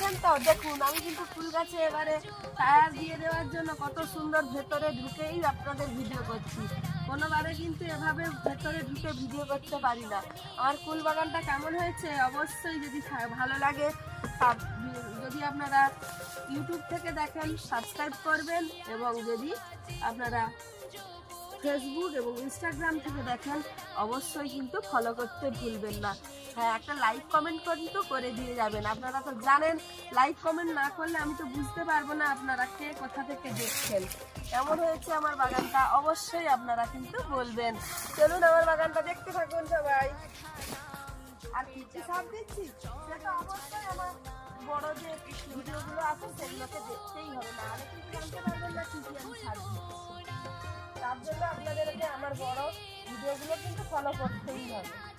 দেখছেন তো, দেখুন, আমি কিন্তু ফুল গাছে এবারে টায়ার দিয়ে দেওয়ার জন্য কত সুন্দর ভেতরে ঢুকেই আপনাদের ভিডিও করছি। কোনোবারে কিন্তু এভাবে ভেতরে ঢুকে ভিডিও করতে পারি না। আমার ফুল বাগানটা কেমন হয়েছে? অবশ্যই যদি ভালো লাগে যদি আপনারা ইউটিউব থেকে দেখেন সাবস্ক্রাইব করবেন এবং যদি আপনারা ফেসবুক এবং ইনস্টাগ্রাম থেকে দেখেন, অবশ্যই কিন্তু ফলো করতে ভুলবেন না। হ্যাঁ একটা লাইক কমেন্ট কিন্তু করে দিয়ে যাবেন। আপনারা তো জানেন লাইক কমেন্ট না করলে আমি তো বুঝতে পারব না আপনারা কে কোথা থেকে দেখছেন। কেমন হয়েছে আমার বাগানটা? অবশ্যই আপনারা কিন্তু বলবেন। চলুন আমার বাগানটা দেখতে থাকুন সবাই। আর কি কি সার দিচ্ছি? সেটা অবশ্যই আমার বড় যে ভিডিওগুলো আছে, সেগুলোকে দেখতেই হবে। না হলে বড় ভিডিওগুলো কিন্তু ফলো করতেই হবে।